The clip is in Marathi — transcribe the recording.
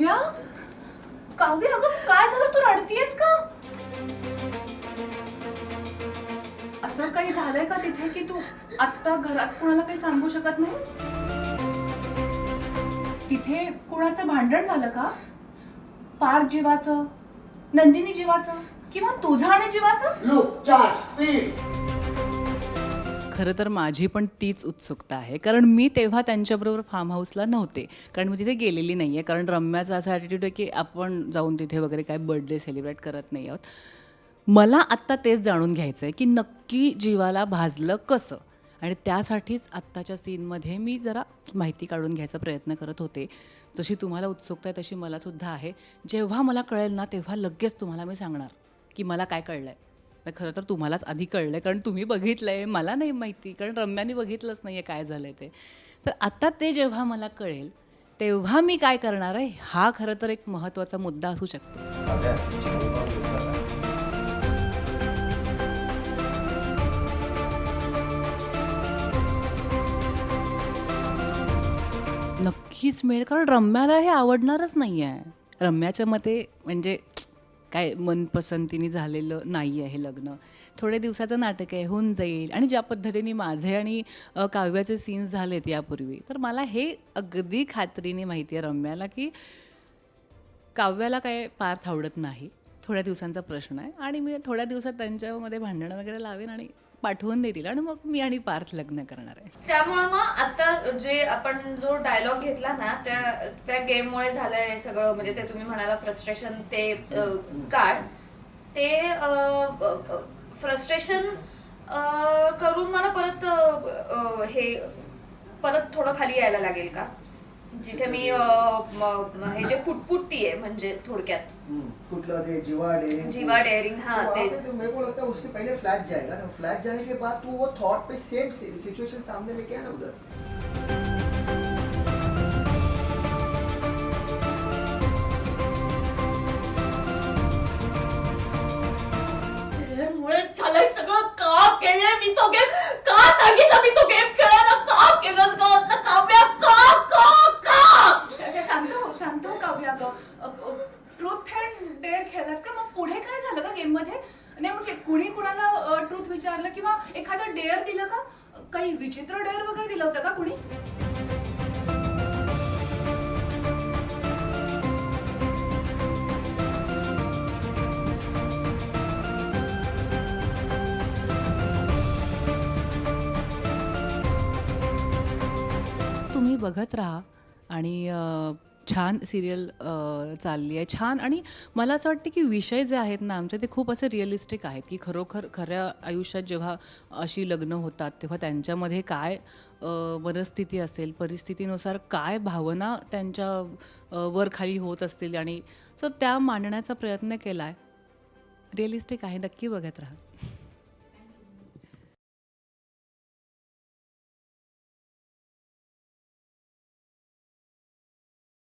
काव्या काव्या अगं काय झालं? तू रडतीयस का? असं काही झालंय का तिथे की तू आत्ता घरात कोणाला काही सांगू शकत नाहीस? तिथे कोणाचं भांडण झालं का? पार जीवाचं नंदिनी जीवाचं किंवा तुझं आणि जीवाचं? लुक चार्ज स्पीड खरं तर माझी पण तीच उत्सुकता आहे. कारण मी तेव्हा त्यांच्याबरोबर फार्म हाऊसला नव्हते. कारण मी तिथे गेलेली नाही आहे कारण रम्याचा असा ॲटिट्यूड आहे की आपण जाऊन तिथे वगैरे काय बर्थडे सेलिब्रेट करत नाही आहोत. मला आत्ता तेच जाणून घ्यायचं आहे की नक्की जीवाला भाजलं कसं? आणि त्यासाठीच आत्ताच्या सीनमध्ये मी जरा माहिती काढून घ्यायचा प्रयत्न करत होते. जशी तुम्हाला उत्सुकता आहे तशी मलासुद्धा आहे. जेव्हा मला कळेल ना तेव्हा लगेच तुम्हाला मी सांगणार की मला काय कळलं आहे पण खरं तर तुम्हालाच आधी कळलं आहे कारण तुम्ही बघितलं आहे मला नाही माहिती कारण रम्याने बघितलंच नाही आहे काय झालं आहे ते. तर आता ते जेव्हा मला कळेल तेव्हा मी काय करणार आहे हा खरं तर एक महत्त्वाचा मुद्दा असू शकतो. नक्कीच मिळेल कारण रम्याला हे आवडणारच नाही आहे रम्याच्या मते म्हणजे काय मनपसंतीने झालेलं नाही आहे हे लग्न. थोडे दिवसाचं नाटक आहे होऊन जाईल. आणि ज्या पद्धतीने माझे आणि काव्याचे सीन्स झालेत यापूर्वी तर मला हे अगदी खात्रीने माहिती आहे रम्याला की काव्याला काय पार आवडत नाही. थोड्या दिवसांचा प्रश्न आहे. आणि मी थोड्या दिवसात त्यांच्यामध्ये भांडणं वगैरे लावेन आणि पाठवून देतील आणि मग मी आणि पार्थ लग्न करणार आहे. त्यामुळं मग आता जे आपण जो डायलॉग घेतला ना त्या त्या गेममुळे झालंय सगळं. म्हणजे ते तुम्ही म्हणाला फ्रस्ट्रेशन ते काढ ते फ्रस्ट्रेशन करून मला परत हे परत थोडं खाली यायला लागेल का? जिथे मी हे जे पुटपुटती आहे म्हणजे थोडक्यात. कुठला ते जीवा डेयरिंग जीवा डेयरिंग, हाँ, तो ते- तो मेरे को लगता है उससे पहले फ्लैश जाएगा ना फ्लैश जाने के बाद तू वो थॉट पे सेम सिचुएशन सामने लेके आना उधर. ट्रूथ अँड डेअर खेळतात. का मग पुढे काय झालं का गेममध्ये नाही म्हणजे कुणी कुणाला ट्रूथ विचारलं किंवा एखादं डेअर दिलं का? काही विचित्र डेअर वगैरे दिलं होतं का कुणी? तुम्ही बघत राहा आणि छान सिरियल चालली आहे. छान आणि मला असं वाटतं की विषय जे आहेत ना आमचे ते खूप असे रिअलिस्टिक आहेत की खरोखर खऱ्या आयुष्यात जेव्हा अशी लग्न होतात तेव्हा त्यांच्यामध्ये काय मनस्थिती असेल परिस्थितीनुसार काय भावना त्यांच्या वर खाली होत असतील आणि सो त्या मांडण्याचा प्रयत्न केला आहे रिअलिस्टिक आहे नक्की बघत राहा.